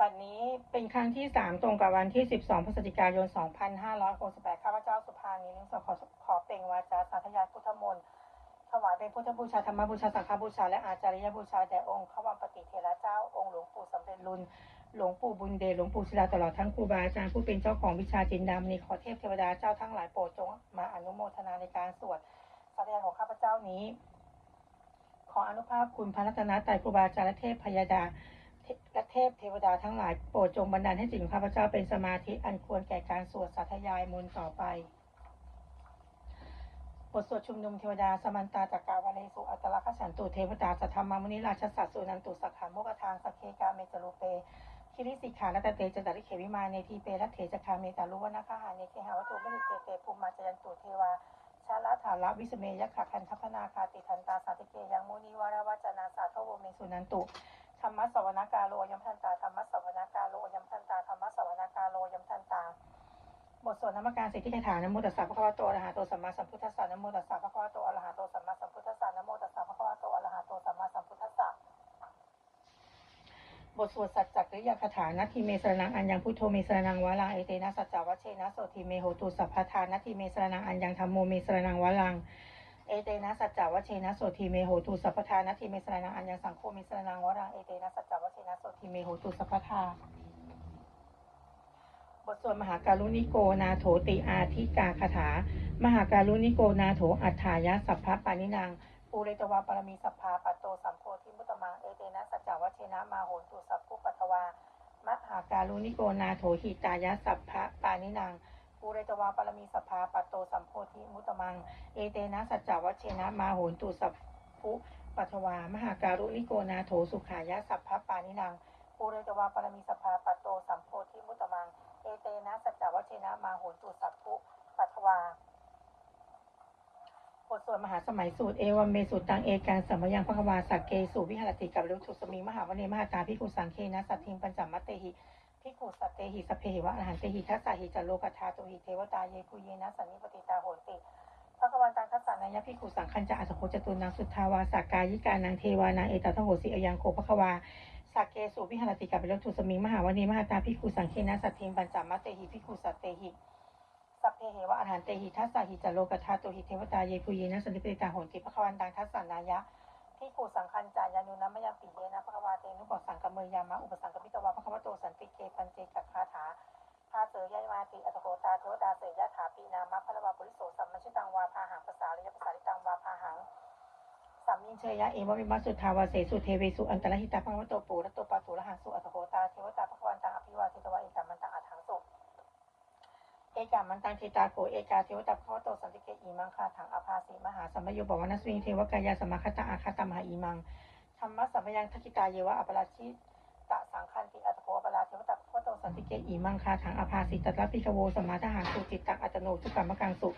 บัดนี้เป็นครั้งที่สามตรงกับวันที่ 12 พฤศจิกายน 2568 ข้าพเจ้าสุภานีนิสขอขอเปล่งวาจาสาธยายพุทธมนต์ถวายเป็นพุทธบูชาธรรมบูชาสังฆบูชา และอาจาริยบูชาแด่องค์ขวัมปฏิเทระเจ้า องค์หลวงปู่สำเร็จรุนหลวงปู่บุญเดชหลวงปู่ศิลาตลอดทั้งครูบาอาจารย์ผู้เป็นเจ้าของวิชาจินดามณีขอเทพเทวดาเจ้าทั้งหลายโปรดจงมาอนุโมทนาในการสวดสาธยายของข้าพเจ้านี้ ขออนุภาพคุณพระรัตนตรัยครูบาอาจารย์และเทพพยดา และเทพเทวดาทั้งหลายโปรดจงบันดาลให้จิตของข้าพเจ้าเป็นสมาธิอันควรแก่การสวดสาธยายมนต์ต่อไปบทสวดชุมนุมเทวดาสมันตาจากกาวาเลสุอัตลักษฉันตุเทวดาสัทธรรมมุนิราชสัตสุนันตุสักขาโมกทางสกเคกาเมจรูเปคิริสิขานัตเตจตริเขวิมาเนทีเปรัตเถจคาเมตาลุวนาคาหาเนเคหาวัตถุมณิเตเตภูมิมาจยันตุเทวาชาลาถาระวิสเมยขะคันทัพนาคาติทันตาสาติเกยังมุนิวารวัจนาสาทโวเมสุนันตุ ธรรมสวนากาโลยมทันตาธรรมสวนากาโลยมทันตาธรรมสวนากาโลยมทันตาบทสวดนมัการสิทธิคาถานะโมตัสสะภะคะวะโตอรหะโตสัมมาสัมพุทธัสสะนโมตัสสะภะคะวะโตอรหะโตสัมมาสัมพุทธัสสะนโมตัสสะภะคะวะโตอรหะโตสัมมาสัมพุทธัสสะบทสวดสัจจกริยคาถานาทีเมสรนังอัญญังพุทโธเมสรนังวะลังเอเตนะสัจจวัชเชนะโสทีเมโหตุสัพพทานาทีเมสรนังอัญญังธรรมโมเมสรนังวะลัง เอเตนะสัจจวัชเชนะโสทีเมโหตุสัพพทานาทีเมสรนังอัญญังสังโฆเมสรนังวะลังเอเตนะสัจจวัชเชนะโสทีเมโหตุสัพพทาบทสวดมหาการุณิโกนาโถติอาทิกาคาถา มหาการุณิโกนาโถอัฏฐายะสัพพะปานินางปูเรตวาปรมีสัพพาปัตโตสัมโพธิมุตมังเอเตนะสัจจวัชเชนะมาโหตุสัพพุปัทวามหาการุณิโกนาโถหิตายะสัพพะปานินาง ปูเรตวาปรมีสัพพาปัตโตสัมโพธิมุตตมัง เอเตนะสัจจวัชเชนะมาโหนตุสัพพุปัทวามหาการุณิโกนาโถสุขายะสัพพปานินางปูเรตวาปรมีสัพพาปัตโตสัมโพธิมุตตมัง เอเตนะสัจจวัชเชนะมาโหนตุสัพพุปัทวาบทสวดมหาสมัยสูตรเอวัมเมสุตังเอกังสัมมยังพระวาสักเกสุวิหารติกับลุทุสมีมหาวเนมหาตาพิกุสังเคนะสัตทิงปัญจมัตเตหิ พิกุสัตเตหิสเพหิวะอรหันเตหิทัสสะหิจัลโลกธาตุหิเทวตาเยปุเยนะสันนิปติตาโหติพระกวันตังทัสสะนายะพิกุสังคัญจะอัสโคจตุนังสุทธาวาสากายิกานังเทวานังเอตัทโหสิอยังโคพระวาสักเกสุวิหารติกับลุทุสมีมหาวเนมหาตาพิกุสังเคนะสัตทิงปัญจมัตเตหิพิกุสัตเตหิสัพเพเหวะอาหารเตหิทัสสะหิจโลกธาตุหิเทวตาเยปุเยนะสันติปริตาโหติพระควันตังทัสสะนายะ ที่กูสังคัญจายานุนัมะยังปิเยนะพระวาเตนุปสังกเมยยามะอุปสังกมิตวาพระควโตสันติเกปันเจกัคาถาพาเสยยามาติอัตโกตาเทวดาเสยยะถาปีนามะพระวาปุริโสสัมมัญชิตังวาพาหังภาษาลิยภาษาลิตังวาพาหังสัมมินเชยะเอวะวิมัสสุทาวาเสสุเทเวสุอันตรหิตาพระควโตปูรัตโตปาตุระหังสุอัตโกตาเทวตาพระควันตังอภิวาเทตวะอิตัมมันตังอัฏฐังสุ เอกามันตังเทตาโกเอกาเทวตาพระโตสันติเกอีมังคาถังอภาสีมหาสัมมโยบวนัสวิงเทวกายาสมาคตาอาคตมหาอีมังธรรมะสัมยังทักิตาเยวะอปราชิตะสังคันติอัตโภอปราเทวตาพระโตสันติเกอีมังคาถังอภาสีตัตระปิกโวสมาทหารสุจิตตังอัตโนทุกรรมกังสุ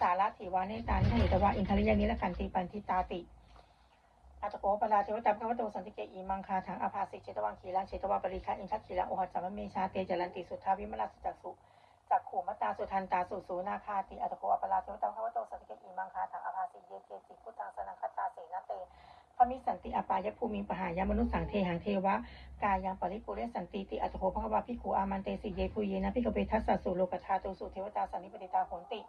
สาระถิวาเนตานิเหตวะอินทริยานิละขันติปันทิตาติอัตโกปราเทวตาพระโตสันติเกอีมังคาถังอภาสิเจตวังขีรังเจตวาปริคาอินทักขีรังโอหัสสัมมเมชาเตจรันติสุทธาวิมลสุจักสุ ขู่มตตาสุทันตาสุสูนาคาติอัตโกอปราเทวตาพระวโตสัติเกอีมังคาถังอภาสิเยเกจิพุทธังสนังคตาเสนาเตพมิสันติอปายภูมิปหายามนุสังเทหังเทวะ กายังปริปุเรสันติติอัตโกภควาพิคูอามันเตสิเยปุเยนะพิกเปทัสสะสุโลกธาตุสุเทวตาสันนิปติตาโหนติ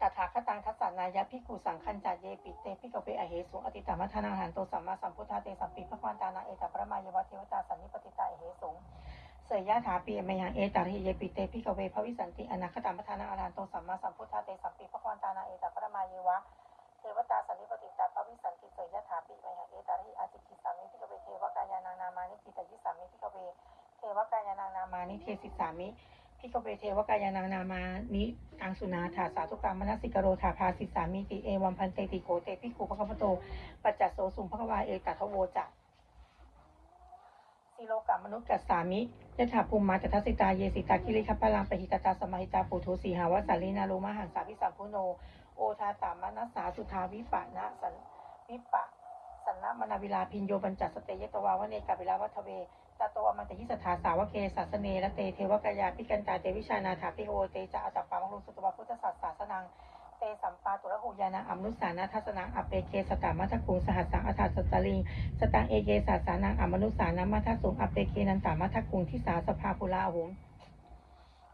ตถาคตังทัสสานายะพิกุสังคัญจาเยปิเตพิกเวอเหสุอติตามัทนาหันโตสัมมาสัมพุทธาเตสัมปีพระควานตานาเอตปรมายวะเทวตาสันนิปติตาเอเหสุง เสยยะถาปีเมยังเอตาริเยปิเตพิกเวพระวิสันติอนาคตามัทนาอรหันโตสัมมาสัมพุทธาเตสัมปีพระควานตานาเอตปรมายวะเทวตาสันนิปติตาพระวิสันติเสยยะถาปีเมยังเอตาริอาจิกิสามิพิกเวเทวกายานานามานิจิตยิสามิพิกเวเทวกายานานามานิเทสิสามิพิกเวเทวกายานังนามานิอังสุนาถาสาธุกรรมมนสิกโรธาภาสิสามิติเอวัมพันเตติโกเตพิกุพระคัมโตปัจจัสโสสุมพระวาเอตัทโวจัก สิโลกามนุษย์กัสสามิยถาภูมิมาจทัสสิตาเยสิตากิริคัปลังปหิตตาสมาหิตาปุถุสีหาวสาลีนาโลมหันสาวิสัมพุโน โอทาตามนัสสาสุทาวิปะนะสันวิปะสันนะมนาวิลาพินโยบัญจัสเตยตวาวเนกาวิลาวัทเวตตโวมันตยิสถาสาวเกศาสเนละเตเทวกายาพิกันตาเตวิชานาถาพิโอเตจะอัตตปามังลุสุตวะพุทธศาสสาสนัง เตสัมปาตุระหุยานาอัมนุสานาทัสนังอเปเคสตามัทคุงสหัสสังอัฏฐสตลิงสตังเอเกสาสานังอัมนุสานามัทสุงอเปเคนันตามัทคุงทิสาสภาภูลาหุง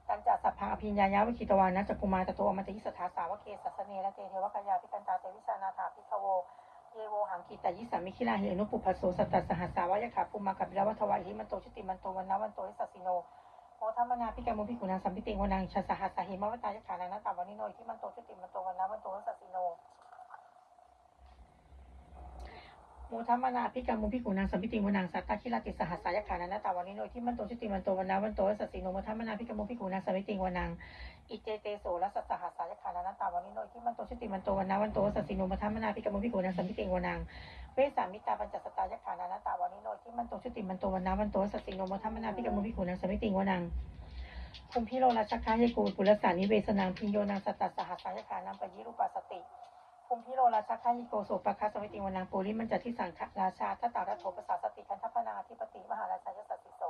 ตันจัสภาอภิญญายาวิคิตวานะจักุมาตโตอมตยิสถาสาวเกสัสเนและเตเทวกายาพิกันตาเตวิชานาถาพิทโวเยโวหังกิตายิสามิคิลาหิอนุปุพพโสสตตสหัสสาวายขาภูมากับบิลวัทวายหิมันโตชุติมันโตวันนาวันโตริสัสสิโน โมทัมมนาพิกามุพิกุณาสัมพิติงวนังชาสหัสสหิมวตายขานานาตาวันิโนที่มันโตชุติมันโตวันนาวันโตริสัสสิโนโมทัมมนาพิกามุพิกุณาสัมพิติงวนังสัตตาคิลาติสหัสสายขานานตาวันนิโนที่มันโตชุติมันโตวันนาวันโตริสัสสิโนโมทัมมนาพิกามุพิกุณาสัมพิติงวนังอิเจเตโสและสัสสหัสสายขานานตาวันนิโนที่มันโตชุติมันโตวันนาวันโตริสัสสิโนโมทัมมนาพิกามุพิกุณาสัมพิติงวนังเวสามิตาปัญจสตายขานานตาวานิโนที่มันโตชุติมันโตวันนาวันโตสัสสิโนมทัมมนาพิกามุพิขุนังสมิติงวนังคุมพิโรราชคาเยกูปุรสานิเวสนังพิญโยนังสัตตสหัสสายขานังปยิรูปัสสติ คุมพิโรราชาคาเยโกโสปะคาสมิติงวนังปุริมันจัที่สังฆราชาทัตตารัตโถปสาสติคันทัพนาธิปติมหาราชายสัสสิโส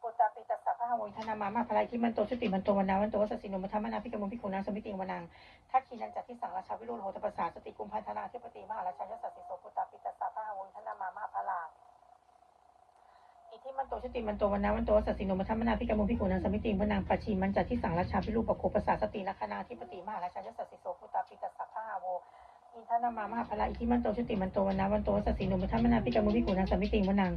ปุตตาปิตสัพพะหวยธนามามาภลายที่มันโตชุติมันโตวันนาวันโตสัสสิโนมทัมมนาพิกมุพิขุนังสมิติงวนังทักขีนันจัตที่สังราชาวิโรโหตปสาสติกุมพันธนาธิปติมหาราชายสัสสิโสปุตตาปิตสาพะหวุนธนามามาพลาอิทิมันโตชติมันโตวันนาวันโตสัสสิโนมัทมนาพิกมุพิกุนังสมิติวนางปัจฉิมันจัตที่สังราชาวิรูปโคปสาสติลัคนาธิปติมหาราชายสัสสิโสปุตตาปิตสาพะ โวอินทนามามหาพลาอิทิมันโตชติมันโตวันนาวันโตสัสสิโนมัทมนาพิกามุพิกุนังสมิติวนาง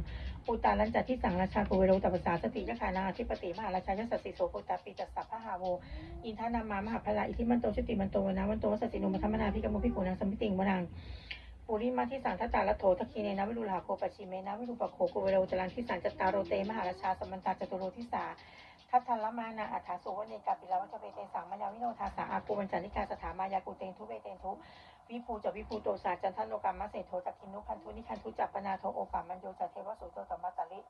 ปุตตาลันจัตที่สังราชาโกเวโรตปสาสติลัคนาธิปติมหาราชายสัสสิโสปุตตาปิตสาพะหโวอินทานามามหาพลาอิทิมันโตชุติมันโตวันนาวันโตสัสสิโนมัทมนาพิกามุพิกุนังสมปิติงวนังปุริมาที่สังทัตตาลโถทคีเนนะวิรุลหาโคปชิเมนะวิรุปโคโกเวโรจรันที่สันจตารโรเตมหาราชาสมันตาจตุโรทิสา ทัทันลมานาอัฏฐาสุวเนกาปิลาวัชเวเตสังมายาวิโนทาสาอากูบัญจานิกาสถามายากุเตนทุเวเตนทุวิภูจวิภูโตสาจันทโนกรรมเสโทจักคินุคันทุนิคันทุจัปปนาโทโอปามันโยจัเทวสุโตตมัตตลิ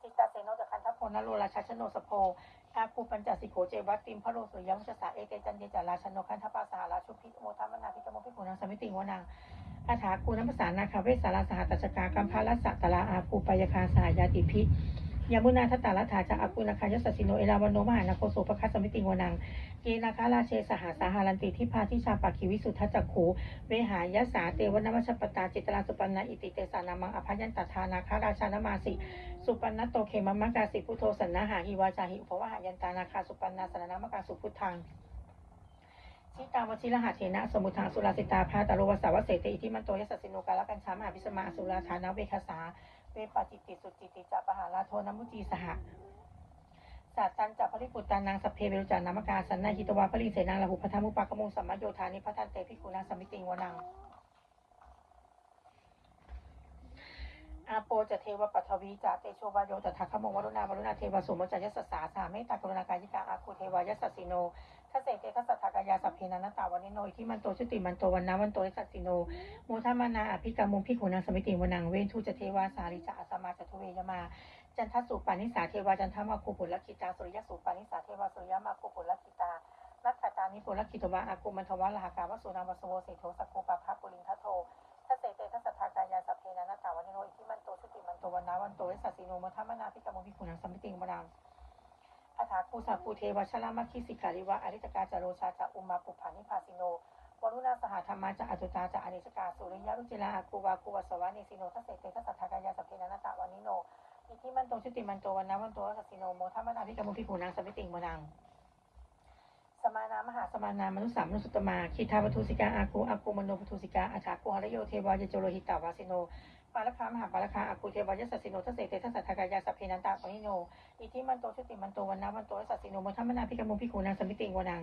ติตาเซโนจักคันทพโพนโลราชชโนสโพอาคูปัญจสิโขเจวัตติมพระโลสุยมุชสาเอเตจันเยจาราชนคันทปาสหราชุพิโมทัมมนาพิจโมพิกุนังสมิติงวนังอาถาคูนัมภาษานาคาเวสาราสหัชกากัมพาลัสสะตลาอาภูปยคาสายาติพิ ยามุนาทัตตาลัฐาจาอาคูนาคายสสิโน เอราวโนมหานาโคโสปคัสสมิติงวนัง เกนาคาราเชสหาสาหารันติทิพาทิชาปาคิวิสุทธจักขูเวหายสาเตวนมัชปตาจิตราสุปันนาอิติเตสานามังอภัยันตทานาคาราชานามาสิ สุปันนโตเขมมะกาสิพุโธสันนาหาหิวาจาหิอุปวะหายันตานาคาสุปันนาสนนามกาสุพุทธังชิตาวชิรหัสเถนะสมุทางสุราสิตาพาตโรวสาวเสเตอิทิมันโตยสัสสิโนกาลกัญชามหาวิสมาสุราธานาเวคสา เวปจิติสุจิติจะปหาราโทนมุจีสหสัตตันจัปริปุตตานางสเพเวรุจานามกาสันนาหิตวาปริเสนางละหุพัทามุปากมงสัมมโยธานิพัทันเตพิกุณาสมิติงวนัง อา โปจะเทวปัทวีจะเตโชวาโยตถาคมงวรุณาวรุณาเทวสุโมจยสสาสาเมตตากรุณากายิกาอาคูเทวายสสสิโนทัสเสเตทัสสทกายาสัพเพนันตาวันนิโนอิที่มันโตชุติมันโตวันนาวันโตยสัสสิโนโมทามานาอภิกามุพิกุณาสมิติวนังเวนทุจเทวาสาริจอาสมาจทุเวยมาจันทสุปานิสาเทวาจันทมาคูปุลกิตาสุริยสุปานิสาเทวาสุริยมาคูปุลกิตานักขตานิปุลกิตวาอากูมันทวะลหากาวสุนามวสโวเสโทสกโกปะพะปุรินทโททัสเสเตทัสสะทกายาส ตชุติมันโตวันนาวันโตยสัสสิโนมัทมนาพิกามพิกุนังสัมมิติงวนังอาถาคูสัพปูเทวชลามัคคิสิกาลิวะอริตกาจาโรชาจะอุมาปุพานิพาสิโนวรุณาสหธรรมาจะอจุตาจะอนิสกาสุริยรุจิลาอาคูวาคูวสวานิสิโนทัสเสเตทัสสะทากายาสัพเพนันตาวันิโนอิทิมันโตชุติมันโตวันนาวันโตยสัสสิโนโมทัมนาพิกามพิกุนังสัมมิติงวนังสมานามหาสมานามนุสสามนุสุตมาคิทาปทุสิกาอาคูอาคูมโนปทุสิกาอาชาคูหรโยเทวายโจโลหิตาวาสิโน ปาลคามหาปาลคาอาคูเทวายสัสสิโนทัสเสเตทัสสะทากายาสัพเพนันตาปนิโน อิทิมันโตชุติมันโตวันนาวันโตสัสสิโนมทัมมนาพิกมุพิคูนังสมิติงวนัง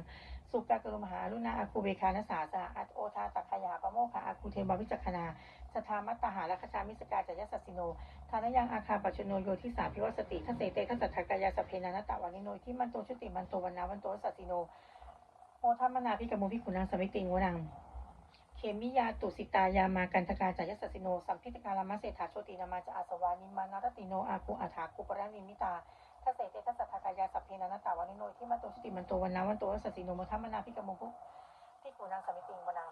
สุกากรุมหาลุนาอาคูเวคานัสสาสะอัตโอทาตักขยาปโมคาอาคูเทวาวิจักขนาสทามัตตหาลคชามิสกาจยสัสสิโนทานยังอาคาปัจจุโนโยทิสาพิวสติทัสเสเตทัสสะทากายาสัพเพนันตาวันิโนอิทิมันโตชุติมันโตวันนาวันโตสัสสิโนโมทัมมนาพิกมุพิขุนังสมิติงวนัง เขมิยาตุสิตายามากันตกาจายสสิโน สัมพิตการามาเศรษฐาโชตินามาจะอาสวานิมานารติโนอาคูอาถาคุปรานิมิตาทัสเสเตทัสทากายาสัพเพนันตาวานิโนที่มันโตชุติมันโตวันนาวันโตสัสสิโนมทัมมนาพิกามุพุพิขุนังสมิติงวนัง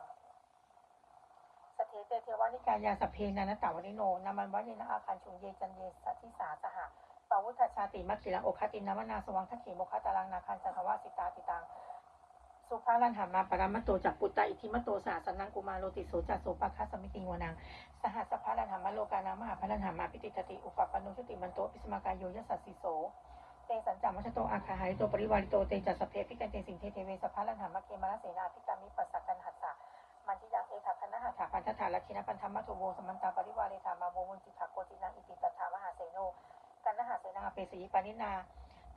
สเทเตเทวานิกายาสัพเพนันตาวานิโนนามันวะเยนะอาคันชุงเยจันเยสัทิสาสหะปาวุฒชาติมัคคิลังโอคตินามนาสวังทัคเขโมคตารังนาคันจันทวาสิตาติตัง สุภาลันหามาปรมัตโตจักปุตตะอิทิมัตโตสาสนังกุมาโลติโสจัสโสปะคัสสมิติงวนังสหัสภาลันหามาโลกานามหาพลันหามาพิติตติอุปปปนุชุติมันโตปิสมากายโยยสัสสิโสเตสัญจามัชโตอาคาหายโตปริวาริโตเตจัสสพเพพิกันเตสิงเทเทเวสภาลันหามะเกมะลเสนาพิกามิปัสสะกันหัสสะมันทิยังเอถาคณะหัตถาพันธถาลักขิณปันธรรมะโทโวสมันตาปริวาเรธามาโมมุนจิถาโกตินังอิติตัฏฐามหาเสโนกันนหาเสนาเปสีปานินา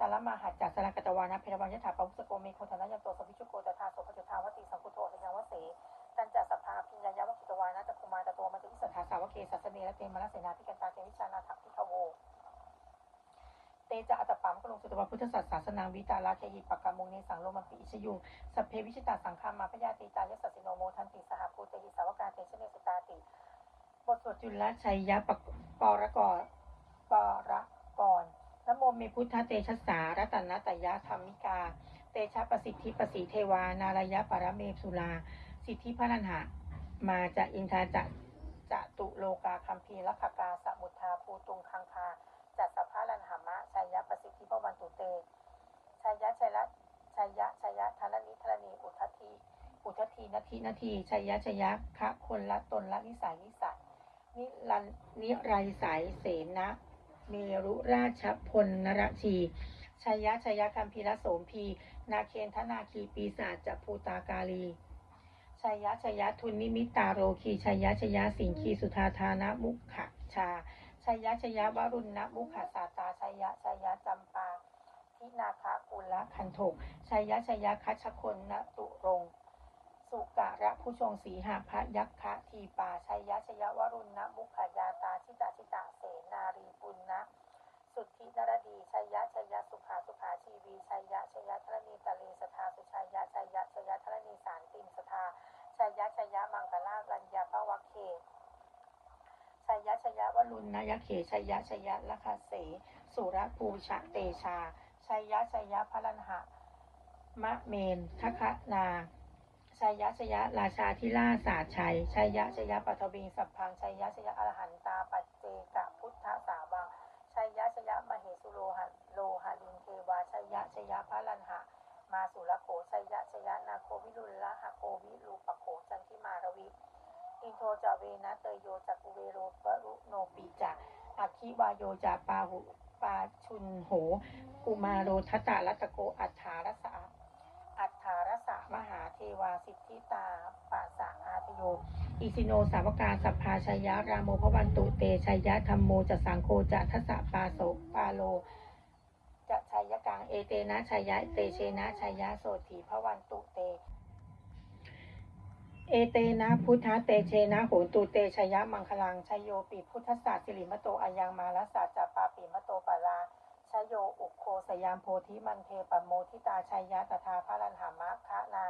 ตาลมาหัดจักสลังกตวานะเพรวัญยถาปวุสโกเมโคธนะยันโตสวิชุโกตถาโสภจทาวติสังคุโตสยังวเสตันจัสภาพิญญายาวกิตวานะจักคุมาตโตมันจะวิสัทธาสาวเกสัสเนและเตมะละเสนาพิกันตาเตวิชานาถพิทโวเตจะอัตปัมกลงสุตวพุทธศาสนาวิตาลาเทหิปกามุงเนสังโลมันปิอิชยุงสัพเพวิชิตาสังฆามาพยาติตายสัสสิโนโมทันติสหภูเตหิสาวกาเตชเนสตาติบทสวดจุลชัยยะปปรกรปรกร นโมเมพุทธเตชะสารัตนตยะธรรมิกา เตชะประสิทธิประสีเทวานารยะปรเมสุลา สิทธิพระนันหะ มาจะอินทาจะจะตุโลกาคัมภีลักขกาสมุทาภูตุงคังคาจัสสภาลันหามะชัยยะประสิทธิพวันตุเตชัยยะชัยละชัยยะชัยยะทานิทรณีอุทธีอุทธีนาทีนาทีชัยยะชัยยะคะคนละตนละนิสัยนิสัยนิรันนิไรสายเสนะ เมรุราชพลนรชีชัยยะชัยยะคัมภีรโสมพี นาเคนทนาคีปีศาจจะภูตากาลีชัยยะชัยยะทุนนิมิตาโรคีชัยยะชัยยะสิงคีสุธาธานะมุขะชาชัยยะชัยยะวรุณนะมุขสาตาชัยยะชัยยะจำปาทินาคะกุลคันโถกชัยยะชัยยะคัชคนนตุรงสุกะระผู้ชงสีหาพระยักคะทีปาชัยยะชัยยะวรุณนะมุขยาตาชิตาชิตา นารีปุณนะสุทธินรดีชัยยะชัยยะสุภาสุภาชีวีชัยยะชัยยะธรณีตะเลสทาสุชัยยะชัยยะชัยยะธรณีสารติมสทาชัยยะชัยยะมังกลาลัญญาปวัคเคชัยยะชัยยะวรุณนยเขชัยยะชัยยะละคาเสสุรภูชะเตชาชัยยะชัยยะพลันหะมะเมนทคะนาชัยยะชัยยะราชาธิราชาชัยชัยยะชัยยะปัทวิงสัพพังชัยยะชัยยะอรหันตาปัจเจก ลหะลิงเทวาชยะชยะพลันหะ มาสุรโขชยะชยะนาโควิรุลละหะโควิรูปโขจันทิมารวิอินโทจาเวนะเตโยจักุเวโรปะรุโนปีจะอัคคิวายโยจาปาหุปาชุนโห กุมาโรทัตตะรัตโกอัฏฐารสะอัฏฐารสะมหาเทวาสิทธิตาปาสะอาตโย อิสิโนสาวกาสัพพาชยะรามโมพวันตุเตชยะธรรมโมจะสังโฆจะทัสสะปาโสปาโล จะชัยยะกังเอเตนะชัยยะเตเชนะชัยยะโสถีพระวันตุเต เอเตนะพุทธเตเชนะโหตุเตชยะมังคลังชยโยปิพุทธศาสตร์สิริมโตอายังมาลสาจัปาปิมโตปาลาชยโยอุโคสยามโพธิมันเทปโมทิตาชัยยะตถาพระลันหามะคะนา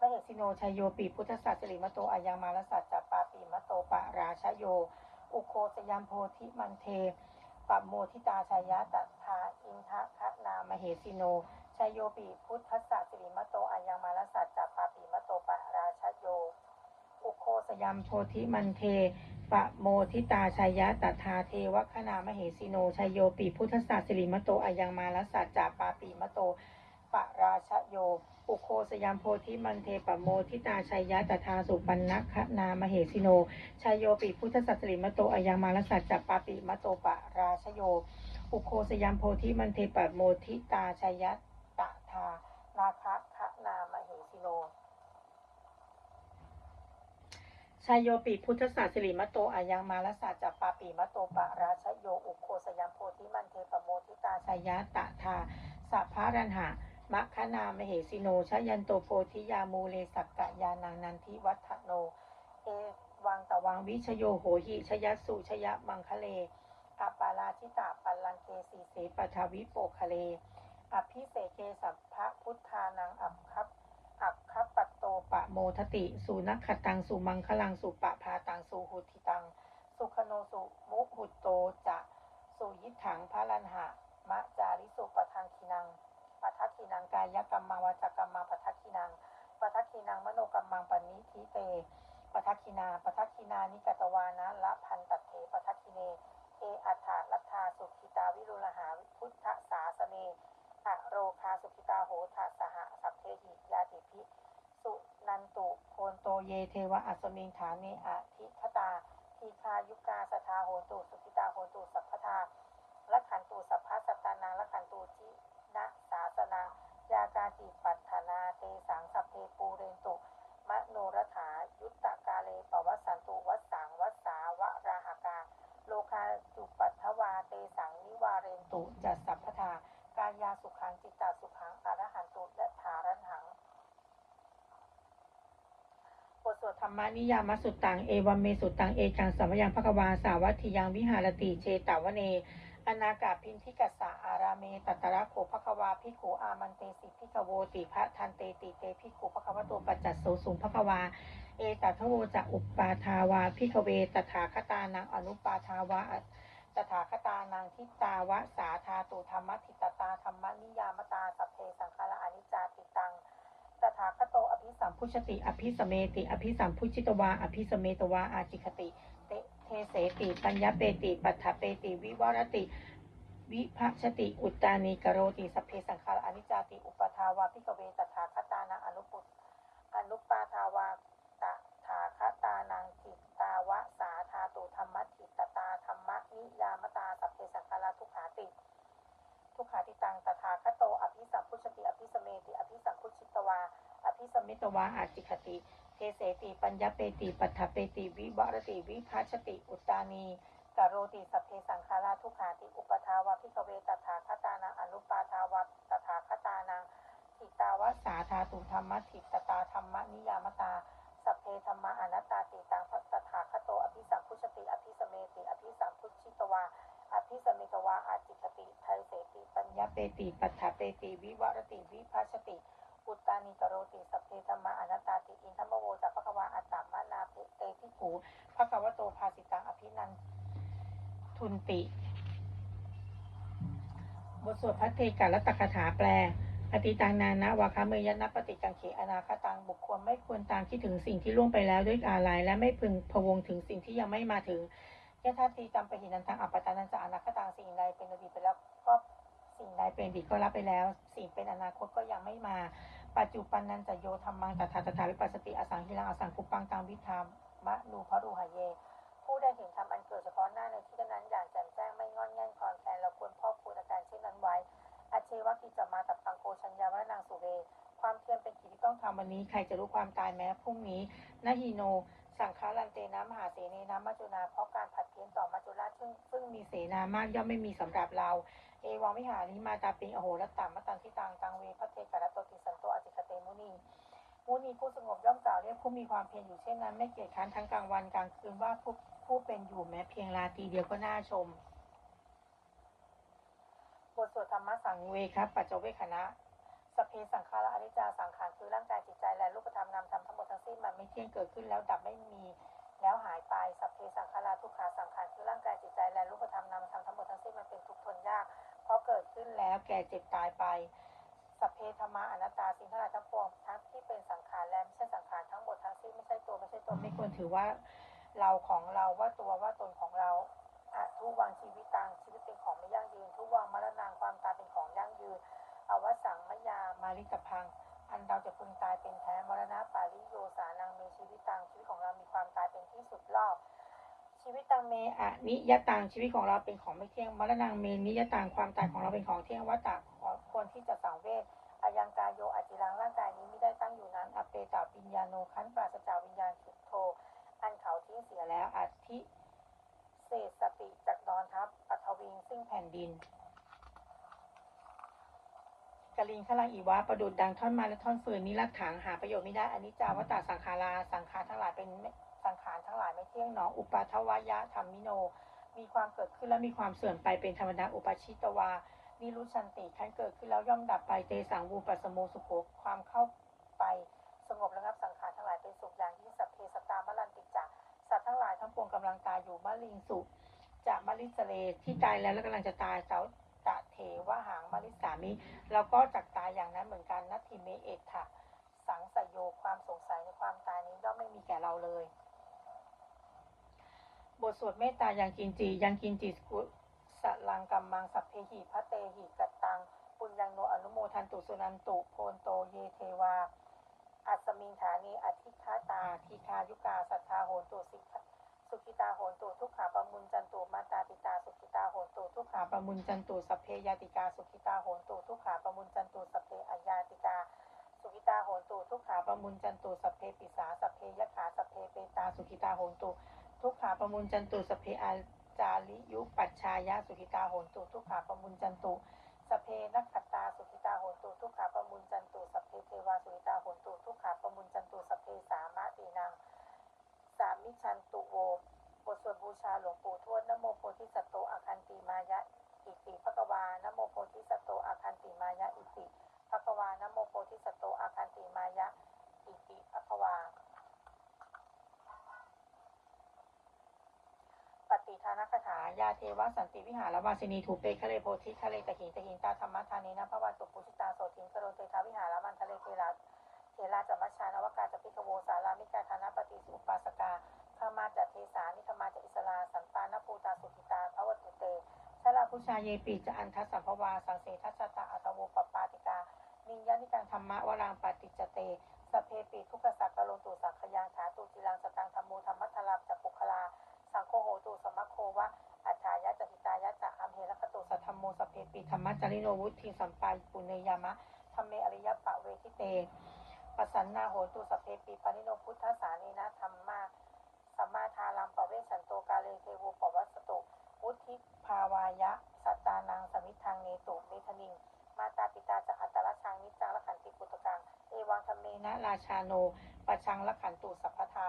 มเหสิโนชยโยปิพุทธศาสตร์สิริมโตอายังมาลสาจัปาปิมโตปาราชยโยอุโคสยามโพธิมันเท ปโมทิตาชัยยะตถาอินทะคะนามเหสิโนชยโยปีพุทธศาสตร์สิริมโตอายังมาลสาจัปาปีมโตปาราชโย อุโคสยามโพธิมันเทปะโมทิตาชัยยะตถาเทวคณามเหสิโนชัยโยปีพุทธศาสตร์สิริมโตอายังมาลสัจจาปาปีมโต ปะราชโย อุโคสยามโพธิมันเทปโมทิตาชัยยะตถาสุปันนคนามเหสิโนชัยโยปีพุทธศาสตร์สิริมโตอายังมาลสัจจปาปีมโตปะราชโย อุโคสยามโพธิมันเทปโมทิตาชัยยะตถานาคะคนามเหสิโนชายโยปิพุทธศาสตร์สิริมโตอายังมาลสาจัปปาปีมโตปะราชโยอุโคสยามโพธิมันเทปโมทิตาชายะตะทาสัพพารันหะ มะคนามเหสิโนชยันโตโพธิยามูเลสักกะยานังนันทิวัฒโน เอวังตะวังวิชโยโหหิชยสุชยมังคะเลอปาราชิตาปัลลังเกสีเสปทาวิโปคะเล อภิเสเกสัพพะพุทธานังอัปคับอักขปัตโตปะโมทติ สุนักขตังสุมังคลังสุปะพาตังสุหุติตัง สุขโนสุมุหุตโตจะสุยิถังพระลันหะมะจาริสุปะทังคินัง ปะทักคินังกายกรรมมาวจากรรมมาปะทักคินังปะทักคินังมโนกรรมังปณิทิเตปะทักคินาปะทักคินานิกตวานะละพันตัดเถปะทักคิเน เออัฏฐาลัทธาสุขิตาวิรุลหาพุทธสาสเนอโรคาสุขิตาโหทัสสหสัพเพหิยาติพิสุนันตุโคนโตเยเทวะอัสมิงฐานเนอธิคตาทีคายุกาสทาโหตุสุขิตาโหตุสัพพทาละขันตุสัพพะสัตานังละขันตุจินะสาสนังยากา ติปัฏฐานาเตสังสัพเพปูเรนตุมโนรถายุตตกาเลปวัสสันตุวัสสังวัสสาวะราหกา โลคาจุปัทวาเตสังนิวาเรนตุจัสสัพพทากายาสุขังจิตตาสุขังอรหันตุและฐารันหังบทสวดธรรมนิยามสุตตังเอวัมเมสุตตังเอกังสัมยังภควาสาวัตถิยังวิหารติเชตาวเน อนากาพินทิกัสสะอาราเมตัตระโขภควาพิขูอามันเตสิพิกโวติพระทันเตติเตพิขูภควโตปัจจัสโสสุงภควา เอตัทโวจะอุปปาทาวาพิกเวตถาคตานังอนุปาทาวาตถาคตานังทิตาวะสาธาตุธรรมทิตตาธรรมนิยามตาสัพเพสังขารอนิจจาติตังตถาคโตอภิสัมพุชติ อภิสเมติ อภิสัมพุชิตวา อภิสเมตวาอาจิคติ เทเสติปัญญาเปติ ปัฏฐเปติ วิวรติ วิภัชติ อุตตานิกโรติสัพเพสังขารอนิจจติ อุปทาวาพิกเวตถาคตานังอนุปุตอนุปาทาวาตถาคตานังจิตตาวะสาธาตุธรรมทิตตาธรรมนิยามตาสัพเพสังขาราทุกขาติ ทุกขาติตังตถาคโต อภิสัมพุชติ อภิสเมติ อภิสัมพุชิตวา อภิสมิตวาอาจิคติ เทเสติปัญญาเปติปัฏฐเปติวิวรติวิภัชติอุตตานีกโรติสัพเพสังขาราทุกขาติอุปทาวาพิกเวตถาคตานังอนุปาทาวาตถาคตานังทิตาวสาธาตุธรรมทิตตาธรรมนิยามตาสัพเพธรรมะอนัตตาติตังตถาคโตอภิสัมพุชติอภิสเมติอภิสัมพุชิตวาอภิสมิตวาอาจิคติไทเสติปัญญาเปติปัฏฐเปติวิวรติวิภัชติ อุตตานิกโรติสัพเพธรรมะอนัตตาติอินทมโวจัพพะคะวาอัตตมะนาเตทิผูภะคะวะโตภาสิตังอภินันทุนติ บทสวดพระเทกาลตักถาแปลอติตังนานะวาคะเมยนะปฏิกังเขอนาคตังบุคคลไม่ควรตามคิดถึงสิ่งที่ล่วงไปแล้วด้วยอาลัยและไม่พึงพะวงถึงสิ่งที่ยังไม่มาถึงยะธาตีจำไปหินันทังอัปปตานันจะอนาคตังสิ่งใดเป็นอดีตไปแล้วก็สิ่งใดเป็นอดีตก็รับไปแล้ว สิ่งเป็นอนาคตก็ยังไม่มา ปัจจุบันนันจะโยธรรมังตถาตถาวิปัสสติอสังหิรังอสังคุปังตังวิธามมะนูพรุหะเย ผู้ได้เห็นธรรมอันเกิดเฉพาะหน้าในที่นั้นอย่างแจ่มแจ้งไม่งอนแง่นคลอนแคลนเราควรพ่อคูณอาการเช่นนั้นไว้อาเชวะกิจมาตับปังโกชัญญาวรนางสุเรความเพียรเป็นกิจที่ต้องทำวันนี้ใครจะรู้ความตายแม้พรุ่งนี้นาฮีโน สังฆารันเตนะมหาเสนีนะมัจจุนาเพราะการผัดเพี้ยนต่อมัจจุราชซึ่งซึ่งมีเสนามากย่อมไม่มีสำหรับเรา เอวังวิหาริมาตาปิงอโหรตตามตังที่ตังตังเวพระเทกะระโตติสัน เตมุนีมุนีผู้สงบย่อมกล่าวเรียกผู้มีความเพียรอยู่เช่นนั้น ไม่เกียจค้านทั้งกลางวันกลางคืนว่าผู้ผู้เป็นอยู่แม้เพียงราตรีเดียวก็น่าชมบทสวดธรรมสังเวครับปัจจเวคณะสเพสังขารอนิจจาสังขารคือร่างกายจิตใจและรูปธรรมนามธรรมทั้งหมดทั้งสิ้นมันไม่เที่ยงเกิดขึ้นแล้วดับไม่มีแล้วหายไปสัพเพสังขาราทุกขาสังขารคือร่างกายจิตใจและรูปธรรมนามธรรมทั้งหมดทั้งสิ้นมันเป็นทุกข์ทนยาก เพราะเกิดขึ้นแล้วแก่เจ็บตายไป สัพเพธรรมะอนัตตาสิ่งทั้งหลายทั้งปวงทั้งที่เป็นสังขารและไม่ใช่สังขารทั้งหมดทั้งสิ้นไม่ใช่ตัวไม่ใช่ตนไม่ควรถือว่าเราของเราว่าตัวว่าตนของเราอะทุวังชีวิตตังชีวิตเป็นของไม่ยั่งยืน ทุวังมรณางความตายเป็นของยั่งยืนอวสังมยามาลิกพัง อันเราจะพึงตายเป็นแท้มรณะปาริโยสานังมีชีวิตตังชีวิตของเรามีความตายเป็นที่สุดรอบชีวิตตังเมอนิยตังชีวิตของเราเป็นของไม่เที่ยงมรณังเมนิยตังความตายของเราเป็นของเที่ยงวัตตะขอ งคนที่จะสังเวชอายังกายโยอจิรังร่างกายนี้ไม่ได้ตั้งอยู่นั้น อัปเปตาวิญญาโนขันปราศจากวิญญาณสุโท อันเขาทิ้งเสียแล้วอาทิเศษสติจากนอนทับปัทวิงซึ่งแผ่นดินกลิงขลังอีวะประดุดดังท่อนไม้และท่อนฟืนนี้ลักถังหาประโยชน์ไม่ได้อนิจจาวัตตาสังขาราสังขารทั้งหลายเป็นสังขารทั้งหลายไม่เที่ยงหนออุปาทวายะธรรมิโน มีความเกิดขึ้นและมีความเสื่อมไปเป็นธรรมดาอุปชิตวา นิรุชันติขั้นเกิดขึ้นแล้วย่อมดับไปเตสังวูปัสโมสุโขความเข้าไปสงบระงับสังขารทั้งหลายเป็นสุขอย่างยิ่งสัพเพสตามลันติจักสัตว์ทั้งหลายทั้งปวงกำลังตายอยู่มะลิงสุจะมะลิสเลที่ตายแล้วและกำลังจะตายเสาจะเถวะหางมะลิสามิแล้วก็จักตายอย่างนั้นเหมือนกันนัตถิเมเอตถะสังสยโยความสงสัยในความตายนี้ย่อมไม่มีแก่เราเลย บทสวดเมตตายังกินจียังกินจีกุ สลังกัมมังสัพเพหิพระเตหิกัตตัง ปุญญังโนอนุโมทันตุสุนันตุโพนโตเยเทวา อัสมิงฐานีอธิคาตาทีคายุกาสัทธาโหนตุสิกสุขิตาโหนตุทุกขาปมุนจันตุมาตาปิตาสุขิตาโหนตุทุกขาปมุนจันตุสัพเพยาติกาสุขิตาโหนตุทุกขาปมุนจันตุสัพเพอายาติกาสุขิตาโหนตุทุกขาปมุนจันตุสัพเพปิสาสัพเพยะขาสัพเพเปตาสุขิตาโหนตุทุกขาปมุนจันตุสัพเพอา จาริยุปัชชายะสุขิตาโหนตุทุกขาปมุนจันตุสเพนักขตาสุขิตาโหนตุทุกขาปมุนจันตุสเพเทวาสุขิตาโหนตุทุกขาปมุนจันตุสเพสามะตีนังสามิชันตุโวบทสวดบูชาหลวงปู่ทวดนโมโพธิสัตโตอาคันติมายะอิติภควานโมโพธิสัตโตอาคันติมายะอิติภควานโมโพธิสัตโตอาคันติมายะอิติภควา ปฏิทานคถายาเทวสันติวิหารวาสินีถูเปคะเลโพธิคะเลตะหิตะหินตาธรรมทานีนะพระวันตุปุชิตาโสติงกโรเตทาวิหารมันทะเลเทระเทราจัมชานวกาจพิกโวสารามิกาธานาปฏิสุปาสกาขมาจัตเทสานิธรรมาจอิสลาสันตานภูตาสุขิตาพระวตุเตชลาพุชาเยปีจะอันทัสสัมภวาสังเสทัสสตาอัตโวปปปาติกานิยานิกังธรรมะวรังปฏิจเตสเพปิทุกขสักกะโลตุสักขยังถาตุจิลังสตังธรรมโมธรรมัทลาจั วะอัจฉายะจหิตายะจะอัมเหระคตุสัทธมโมสเพปิธรรมะจาริโนวุฒิสัมปายปุเนยามะธรรมเมอริยปะเวทิเตปสันนาโหตุสเพปิปานิโนพุทธสานีนะธรรมาสัมมาทารัมปะเวสันโตกาเลเทโวปวัสตุวุฒิภาวายะ สัตตานังสมิทังเนตุเมทนิง มาตาปิตาจะอัตตลัชังนิจจังละขันติปุตตกัง เอวังธรรมเมนะราชาโนปะชังละขันตุสัพพทา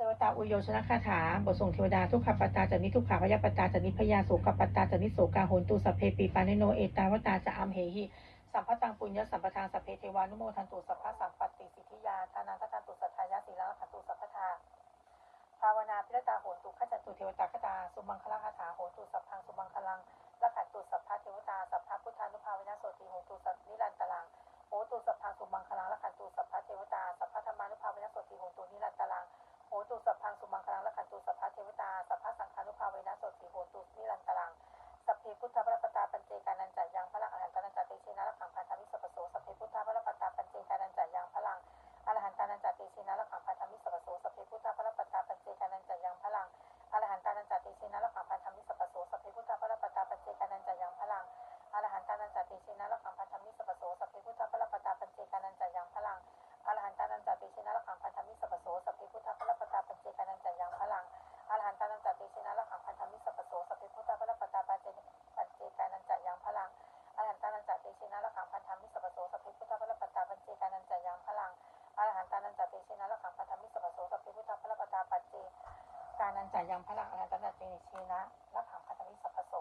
เทวตาอุโยชนะคาถา บทส่งเทวดาทุกขปตาจานิทุกขาพยาปตาจานิพยาโสกปตาจานิโสกาโหนตุสัพเพปีปานิโนเอตาวตาจะอัมเหหิสัมปตังปุญญสัมปทางสัพเพเทวานุโมทันตุสัพพะสัมปติสิทธิยาทานังคตันตุสัทธายาสีลังคันตุสัพพทาภาวนาพิรตาโหนตุขจันตุเทวตาคตาสุมังคลังคาถาโหนตุสัพพังสุมังคลังละขันตุสัพพะเทวตาสัพพะพุทธานุภาเวนะโสติโหนตุสัพนิรันตลังโหตุสัพพังสุมังคลังละขัน โหตุสัพพังสุมังคลังและขันตุสัพพะเทวตาสัพพะสังฆานุภาเวนะโสติโหตุนิรันตรังสัพเพพุทธประปตาปัญเจกานันจัย ยังพระลังอนันตนาเตเชนะรักขังพันธมิสัพโส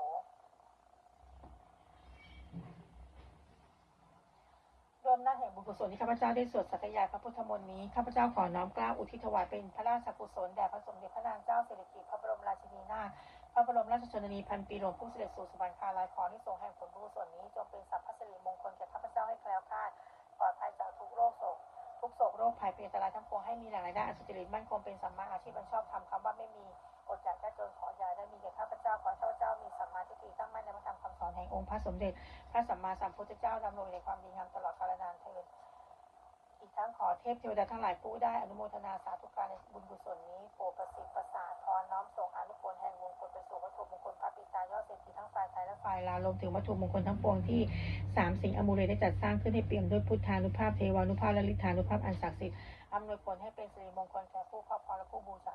รวมหน้าแห่งบุญกุศลที่ข้าพเจ้าได้สวดสัตยาพระพุทธมนต์นี้ข้าพเจ้าขอน้อมกล้าอุทิศถวายเป็นพระราชกุศลแด่พระสมเด็จพระนางเจ้าสิริกิติ์พระบรมราชินีนาถพระบรมราชชนนีพันปีหลวงผู้เสด็จสู่สวรรคาลัยขอที่ทรงแห่งผลบุญกุศลนี้จงเป็นสัพพสิริมงคลแก่ข้าพเจ้าให้แคล้วคลาดปลอดภัยจากทุกโรคโศกทุกโศกโรคภัยเป็นอันตรายทั้งปวงให้มีหล่งรายได้อันสุจริตมั่นคงเป็นสัมมาอาชีพอันชอบทำคำว่าไม่มี อยากจะจนขอยาได้มีแก่ข้าพเจ้าขอให้ข้าพเจ้ามีสัมมาทิฏฐิตั้งมั่นในพระธรรมคำสอนแห่งองค์พระสมเด็จพระสัมมาสัมพุทธเจ้าดำรงในความดีงามตลอดกาลนานเทอญอีกทั้งขอเทพเทวดาทั้งหลายผู้ได้อนุโมทนาสาธุการในบุญกุศลนี้โปรดประสิทธิ์ประสาทพรน้อมส่งอนุผลแห่งมงคลไปสู่วัตถุมงคลพระปิตายอดเศรษฐีทั้งฝ่ายไทยและฝ่ายลาวรวมถึงวัตถุมงคลทั้งปวงที่สามสิ่งอมูลเลได้จัดสร้างขึ้นให้เปี่ยมด้วยพุทธานุภาพเทวานุภาพและฤทธานุภาพอันศักดิ์สิทธิ์อำนวยผลให้เป็นสิริมงคลแก่ผู้ครอบครองและผู้บูชา